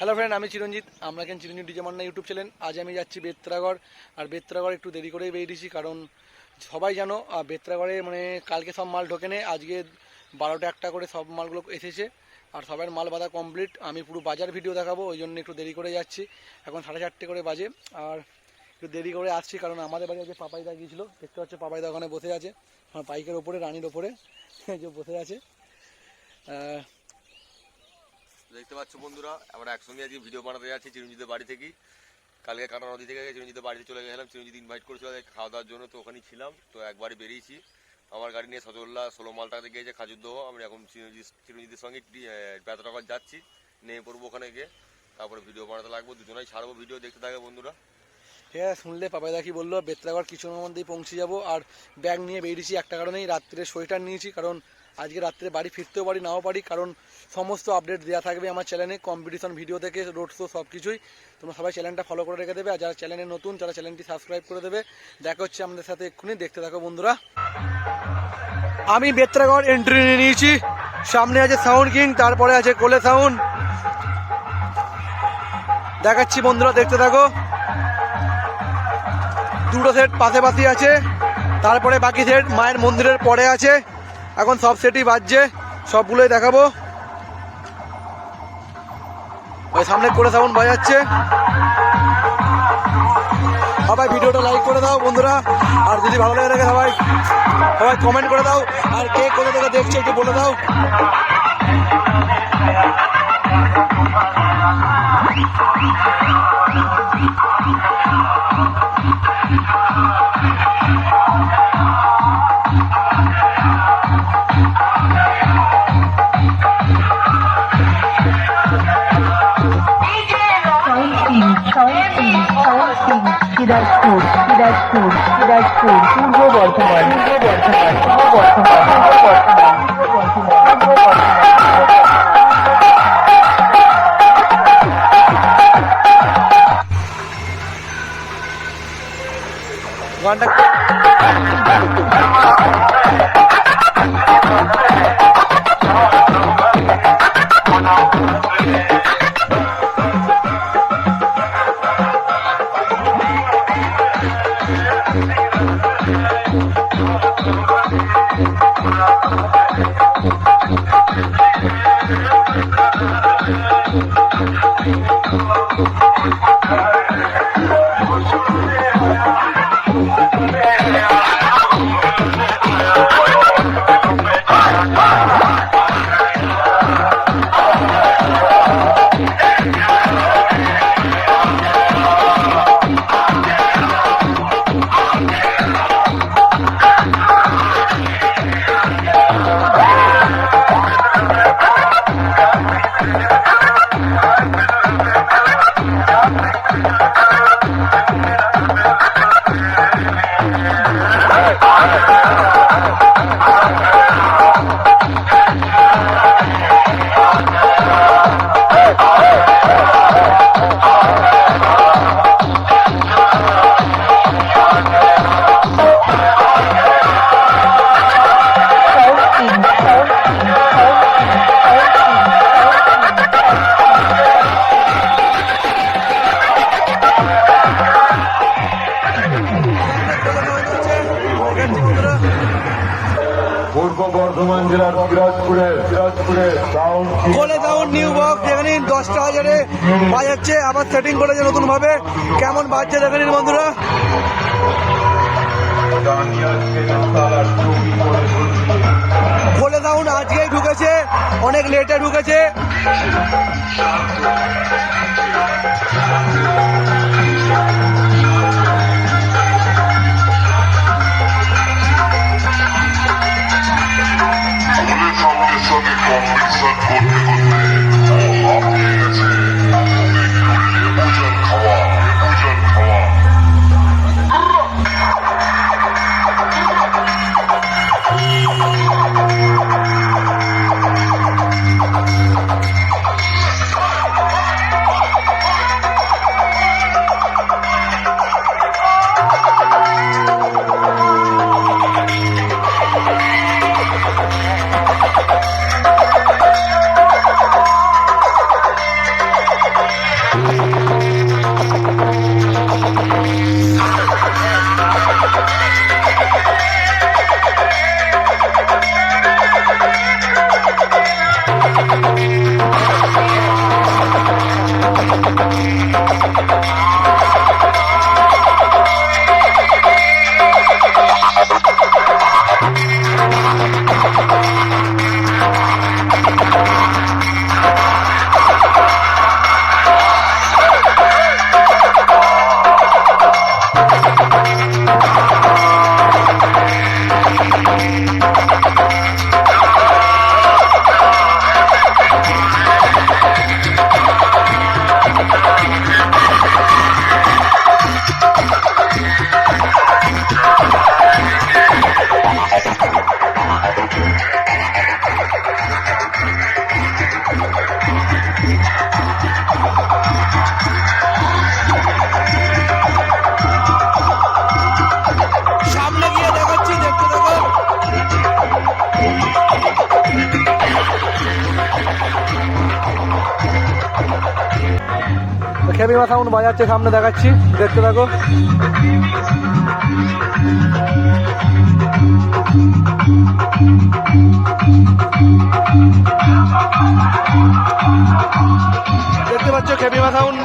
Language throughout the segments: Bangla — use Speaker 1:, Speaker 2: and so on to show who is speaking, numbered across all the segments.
Speaker 1: হ্যালো ফ্রেন্ড আমি চিরঞ্জিত। আমরা কেন Chiranjit DJ Manna YouTube channel. আজ আমি যাচ্ছি বেত্রাগড়। আর বেত্রাগড় একটু দেরি করেই বেরিয়েছি, কারণ সবাই জানো বেত্রাগড়ে মানে কালকে সব মাল ঢোকে নেই আজকে বারোটা একটা করে সব মালগুলো এসেছে। আর সবার মাল বাঁধা কমপ্লিট আমি পুরো বাজার ভিডিও দেখাবো, ওই জন্য একটু দেরি করে যাচ্ছি। এখন সাড়ে চারটে করে বাজে। আর একটু দেরি করে আসছি, কারণ আমাদের বাড়ি আজকে পাপাইদা গিয়েছিল। দেখতে পাচ্ছ পাপাইদা ওখানে বসে আছে। আমার বাইকের ওপরে, রানির ওপরে যে বসে আছে।
Speaker 2: দেখতে পাচ্ছ বন্ধুরা, আমরা একসঙ্গে আজকে ভিডিও বানাতে যাচ্ছি চিরঞ্জিতের বাড়ি থেকেই। কালকে কাটা নদী থেকে চিরঞ্জিতের বাড়িতে চলে গেছিলাম, চিরঞ্জিত ইনভাইট করেছিল খাওয়া দাওয়ার জন্য তো ওখানেই ছিলাম, তো একবারই বেরিয়েছি। আমার গাড়ি নিয়ে সজল্লা ষোলো মালটাতে গিয়েছে, খাজুরদহ। আমি এখন চিরঞ্জিত, চিরঞ্জিতের সঙ্গে বেতনগর যাচ্ছি, নেমে পড়ব ওখানে গিয়ে। তারপরে ভিডিও বানাতে লাগবো, দুজনেই ছাড়বো ভিডিও দেখতে থাকে বন্ধুরা।
Speaker 1: ঠিক আছে, শুনলে পাপাইদা কি বলল বেত্রাগড় কিছুক্ষণের মধ্যেই পৌঁছে যাব। আর ব্যাগ নিয়ে বেরিয়েছি, একটা কারণেই রাত্রে সোয়েটার নিয়েছি, কারণ আজকে রাত্রে বাড়ি ফিরতেও পারি, নাও পারি, কারণ সমস্ত আপডেট দেওয়া থাকবে আমার চ্যানেলে কম্পিটিশন ভিডিও থেকে রোড শো সব কিছুই তোমরা সবাই চ্যানেলটা ফলো করে রেখে দেবে, আর যারা চ্যানেলে নতুন, তারা চ্যানেলটি সাবস্ক্রাইব করে দেবে। দেখা হচ্ছে আমাদের সাথে এক্ষুনি, দেখতে থাকো বন্ধুরা। আমি বেত্রাগড় এন্ট্রি নিয়ে নিয়েছি। সামনে আছে সাউন্ড কিং তারপরে আছে কোলে সাউন্ড দেখাচ্ছি বন্ধুরা, দেখতে থাকো। দুটো সেট পাশাপাশি আছে, তারপরে বাকি সেট মায়ের মন্দিরের পরে আছে। এখন সব সেটই বাজছে, সবগুলোই দেখাবো। ওই সামনে করে সাউন্ড বাজাচ্ছে। সবাই ভিডিওটা লাইক করে দাও বন্ধুরা, আর যদি ভালো লাগে থাকে সবাই সবাই কমেন্ট করে দাও, আর কে কোথা থেকে দেখছে একটু বলে দাও।
Speaker 3: সাউন্ড সিরাজপুর সিরাজপুর সিরাজপুর পূর্ব বর্ধমান পূর্ব বর্ধমান পূর্ব বর্ধমান পূর্ব বর্ধমান পূর্ব বর্ধমান পূর্ব বর্ধমান
Speaker 1: গানটা
Speaker 4: জেলার সিরাজপুরে সাউন্ড
Speaker 1: কোলে সাউন্ড নিউ বক্স যেখানে দশটা হাজারে বাজাচ্ছে আবার সেটিং করেছে নতুন ভাবে কেমন বাজছে দেখে নিন বন্ধুরা। কোলে সাউন্ড আজকেই ঢুকেছে। অনেক লেটে ঢুকেছে। সাউন্ড বাজাচ্ছে সামনে দেখাচ্ছি। দেখতে থাকো। দেখতে পাচ্ছ Khepima sound.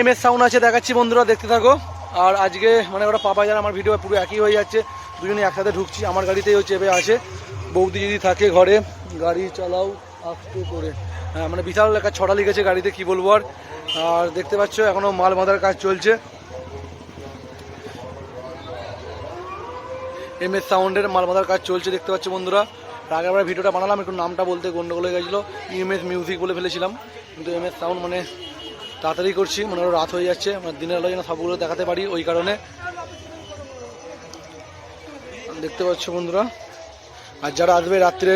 Speaker 1: M S sound আছে, দেখাচ্ছি বন্ধুরা, দেখতে থাকো। আর আজকে মানে ওরা পাপা যারা আমার ভিডিও পুরো একই হয়ে যাচ্ছে। দুজনে একসাথে ঢুকছি, আমার গাড়িতেই হচ্ছে চেপে আছে। বৌদি যদি থাকে ঘরে, গাড়ি চালাও, আস্তে করে। হ্যাঁ মানে বিশাল একটা ছড়া লিখেছে গাড়িতে, কি বলব আর। আর দেখতে পাচ্ছ, এখনও মাল বাঁধার কাজ চলছে। এম এস সাউন্ডের মাল বাঁধার কাজ চলছে, দেখতে পাচ্ছ বন্ধুরা। আর আগের ভিডিওটা বানালাম, একটু নামটা বলতে গন্ডগোল হয়ে গেছিল। এম এস মিউজিক বলে ফেলেছিলাম। কিন্তু এম এস সাউন্ড মানে তাড়াতাড়ি করছি মানে আরও রাত হয়ে যাচ্ছে মানে দিনের আলো যেন সবগুলো দেখাতে পারি ওই কারণে। দেখতে পাচ্ছ বন্ধুরা, আর যারা আসবে রাত্রে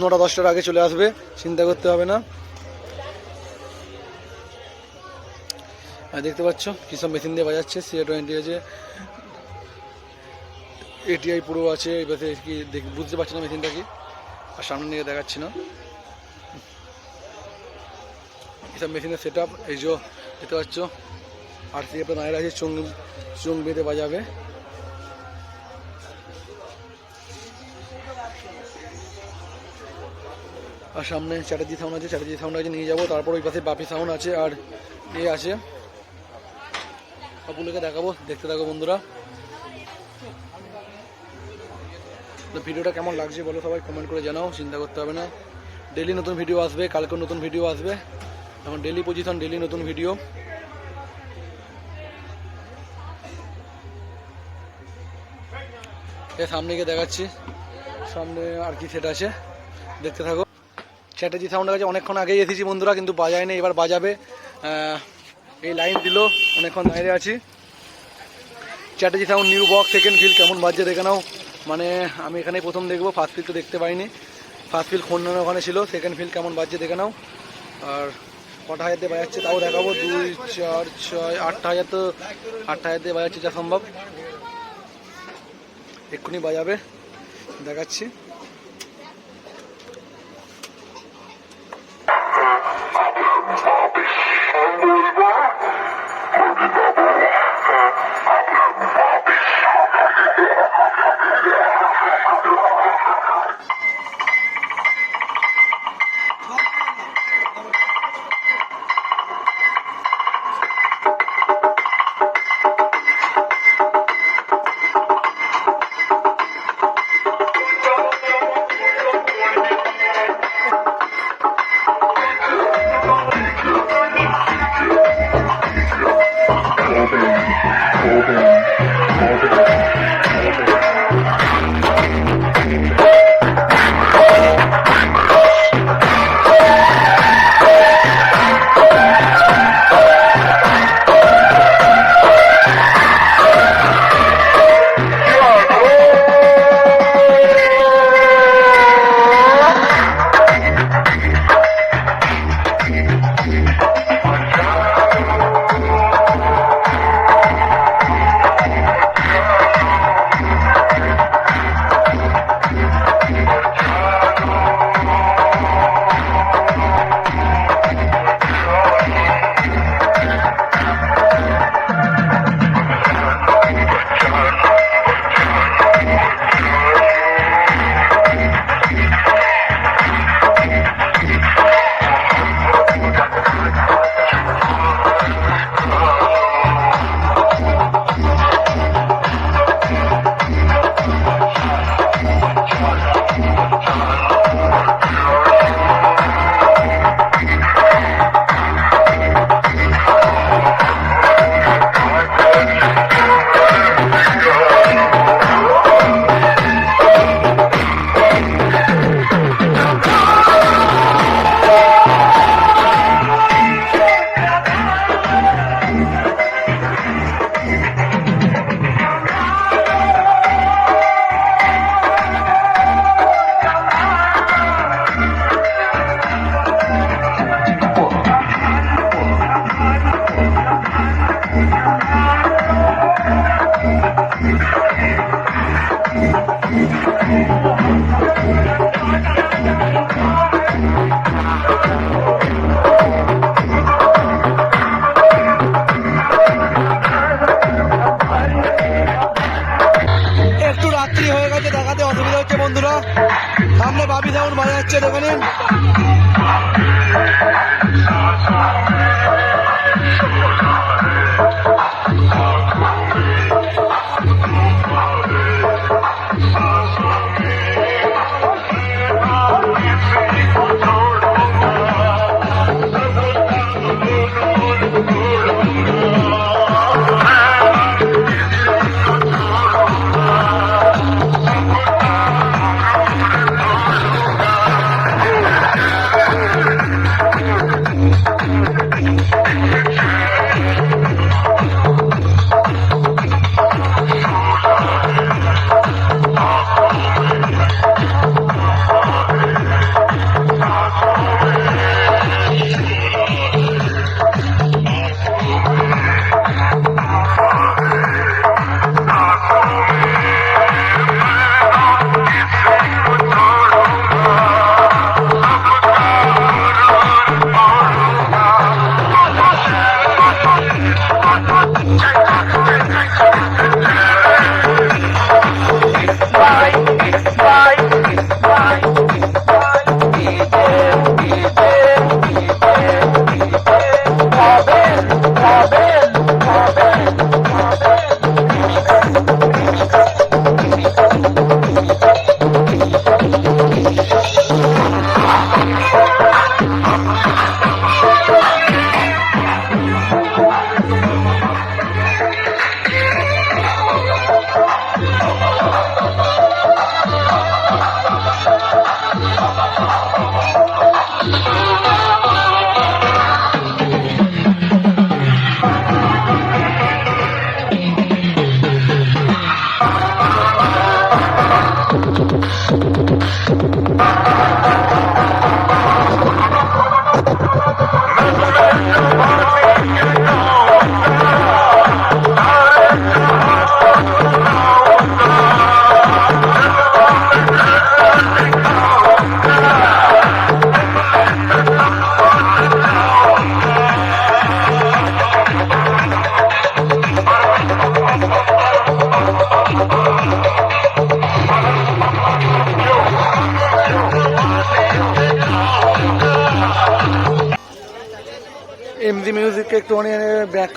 Speaker 1: নটা দশটার আগে চলে আসবে, চিন্তা করতে হবে না। দেখতে পাচ্ছ, কী সব মেশিন দিয়ে বাজাচ্ছে সিএ টোয়েন্টি আছে এটিআই পুরো আছে পাশে কি দেখ- বুঝতে পারছি না মেশিনটা কি, আর সামনে নিয়ে দেখাচ্ছি না। এসব মেশিনের সেট আপ এই যে দেখতে পাচ্ছ আর সি আপনার দাঁড়িয়ে আছে, চুং চুং বেঁধে বাজাবে। আর সামনে চ্যাটার্জি সাউন্ড আছে চ্যাটার্জি সাউন্ড আছে, নিয়ে যাব। তারপর ওই পাশে বাপি সাউন্ড আছে আর এ আছে। সবগুলোকে দেখাবো, দেখতে থাকো বন্ধুরা। তো ভিডিওটা কেমন লাগছে বলো সবাই কমেন্ট করে জানাও, চিন্তা করতে হবে না। ডেলি নতুন ভিডিও আসবে কালকেও নতুন ভিডিও আসবে। এখন ডেলি পজিশন ডেলি নতুন ভিডিও সামনে গিয়ে দেখাচ্ছি। সামনে আর কি সেট আছে? দেখতে থাকো। চ্যাটার্জি সাউন্ডের কাছে অনেকক্ষণ আগেই এসেছি বন্ধুরা, কিন্তু বাজায় বাজায়নি, এবার বাজাবে। এই লাইন দিল, অনেকক্ষণ দাঁড়িয়ে আছি। Chatterjee sound new box second feel কেমন বাজছে দেখে নাও। মানে আমি এখানে প্রথম দেখব ফার্স্ট ফিল তো দেখতে পাইনি। ফার্স্ট ফিল খন্ডন ওখানে ছিল সেকেন্ড ফিল কেমন বাজছে দেখে নাও। আর কটা হাজার দিয়ে বাজাচ্ছে, তাও দেখাবো। দুই, চার, ছয়, আটটা হাজার তো, আটটা হাজার দিয়ে বাজাচ্ছে যা সম্ভব। এক্ষুনি বাজাবে, দেখাচ্ছি।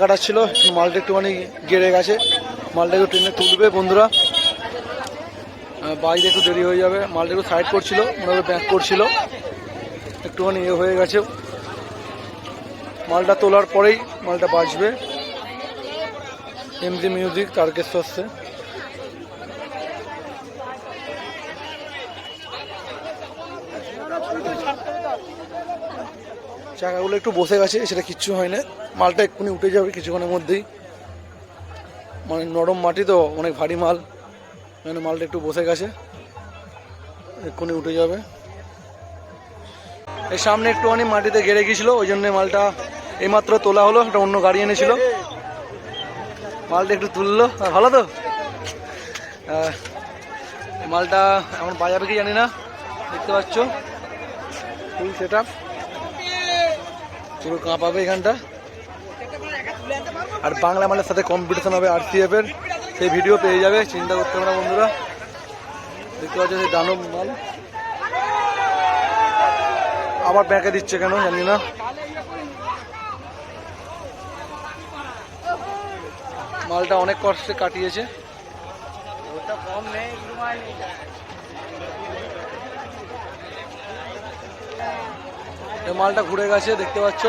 Speaker 1: ব্যাক কাটাচ্ছিল মালটা একটুখানি গেড়ে গেছে। মালটা একটু ট্রেনে তুলবে বন্ধুরা। বাড়িতে একটু দেরি হয়ে যাবে। মালটা একটু সাইড করছিল, মনে ব্যাক করছিল। একটুখানি ইয়ে হয়ে গেছে। মালটা তোলার পরেই মালটা বাঁচবে এমজি মিউজিক তারকেশ্বরসে চাকাগুলো একটু বসে গেছে, সেটা কিচ্ছু হয় না মালটা এক্ষুনি উঠে যাবে কিছুক্ষণের মধ্যেই। মানে নরম মাটি তো, অনেক ভারী মাল। মানে মালটা একটু বসে গেছে। এক্ষুনি উঠে যাবে। এর সামনে একটুখানি মাটিতে গেড়ে গিয়েছিল, ওই জন্য মালটা এইমাত্র তোলা হলো, একটা অন্য গাড়ি এনেছিল। মালটা একটু তুললো। ভালো তো? মালটা এখন বাজাবে কি জানি না, দেখতে পাচ্ছ। Full set. পুরো কাঁপাবে এখানটা। আর বাংলা মালের সাথে কম্পিটিশন হবে আরসিএফ এর। সেই ভিডিও পেয়ে যাবে, চিন্তা করতে হবে না বন্ধুরা। দেখতে পাচ্ছ সেই দানব মাল। আবার ব্যাকে দিচ্ছে কেন, জানি না। মালটা অনেক কষ্টে কাটিয়েছে। এই মালটা ঘুরে গেছে, দেখতে পাচ্ছ।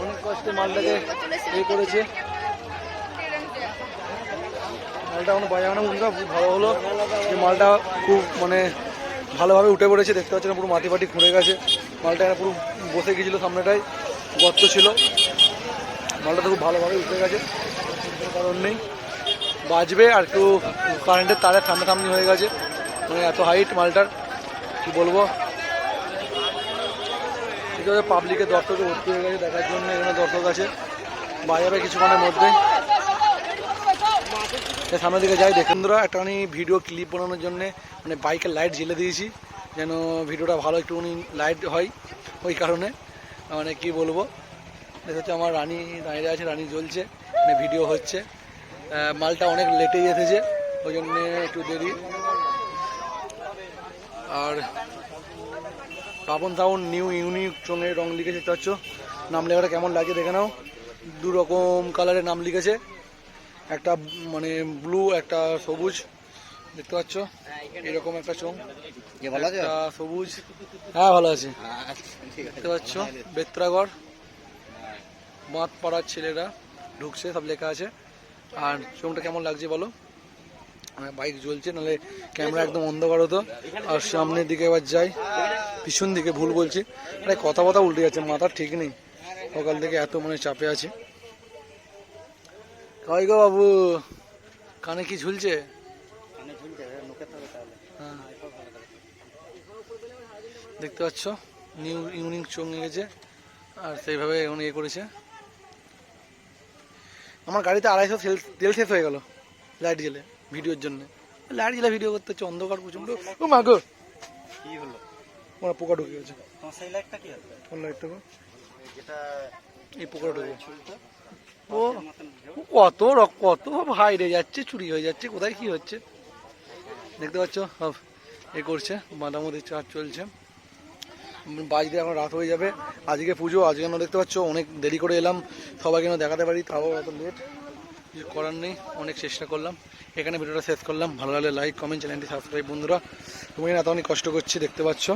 Speaker 1: অনেক কষ্টে মালটাকে এ করেছে। মালটা এখন বাজানো বন্ধুরা, খুব ভালো হলো। যে মালটা খুব মানে ভালোভাবে উঠে পড়েছে, দেখতে পাচ্ছেন পুরো মাটি ফাটি খুঁড়ে গেছে। মালটা এখানে পুরো বসে গেছিল সামনেটায়, গর্ত ছিল। মালটা তো খুব ভালোভাবে উঠে গেছে কারণ নেই। বাজবে আর একটু কারেন্টের তারের সামনাসামনি হয়ে গেছে। মানে এত হাইট মালটার, কি বলব? আছে পাবলিকের দর্শকে ভর্তি হয়ে গেছে দেখার জন্য, এখানে দর্শক আছে। বাজাবে কিছুক্ষণের মধ্যেই তাই সামনের দিকে যাই, দেখুন বন্ধুরা একটুখানি ভিডিও ক্লিপ বানানোর জন্য মানে বাইকের লাইট জ্বেলে দিয়েছি। যেন ভিডিওটা ভালো একটুখানি লাইট হয়, ওই কারণে। মানে কি বলব? দেখা হচ্ছে আমার রানী দাঁড়িয়ে আছে, রানী জ্বলছে মানে ভিডিও হচ্ছে। মালটা অনেক লেটেই এসেছে, ওই জন্যে একটু দেরি। আর পাবন সাউন নিউ ইউনিক চোঙে রং লিখেছে দেখতে পাচ্ছ? নাম লেখাটা কেমন লাগে দেখে নাও। দু রকম কালারের নাম লিখেছে। একটা মানে ব্লু একটা সবুজ দেখতে পাচ্ছ? এরকম একটা চোঙ। সবুজ। হ্যাঁ ভালো আছে। দেখতে পাচ্ছ? বেত্রাগড়। বাঁধ পাড়ার ছেলেরা ঢুকছে সব লেখা আছে। আর চোঙটা কেমন লাগছে বলো? বাইক জ্বলছে নাহলে ক্যামেরা একদম অন্ধকার হতো। আর সামনের দিকে এবার যাই পিছন দিকে ভুল বলছি। আরে কথা কথা উল্টে যাচ্ছে মাথা ঠিক নেই। সকাল থেকে এত মানে চাপে আছে। কই গো বাবু? কানে কি ঝুলছে? হ্যাঁ। দেখতে পাচ্ছ? নিউ ইউনিক চঙ্গে গেছে আর সেইভাবে এখন ইয়ে করেছে। আমার গাড়িতে আড়াইশো তেল- শেষ হয়ে গেল লাইট জ্বেলে। ভিডিওর জন্য। লাইট জ্বেলে ভিডিও করতে হচ্ছে অন্ধকার প্রচণ্ড ও মা গো।
Speaker 5: কি হলো?
Speaker 1: ওরা পোকা ঢুকে গেছে।
Speaker 5: তোমার সেই লাইটটা কি হবে
Speaker 1: কোন লাইটটা গো
Speaker 5: যেটা
Speaker 1: এই পোকা ঢুকে ও কত রক কত ভাই রে যাচ্ছে চুরি হয়ে যাচ্ছে কোথায় কি হচ্ছে? দেখতে পাচ্ছ? এ করছে মাদামতি চার্জ চলছে। বাজতে এখন রাত হয়ে যাবে। আজকে পুজো আজকে কেন দেখতে পাচ্ছ অনেক দেরি করে এলাম। সবাইকে দেখাতে পারি তাও এত লেট কিছু করার নেই অনেক চেষ্টা করলাম। এখানে ভিডিওটা শেষ করলাম। ভালো লাগলে লাইক কমেন্ট চ্যানেলটি সাবস্ক্রাইব বন্ধুরা। তুমি এতখানি কষ্ট করছি, দেখতে পাচ্ছ।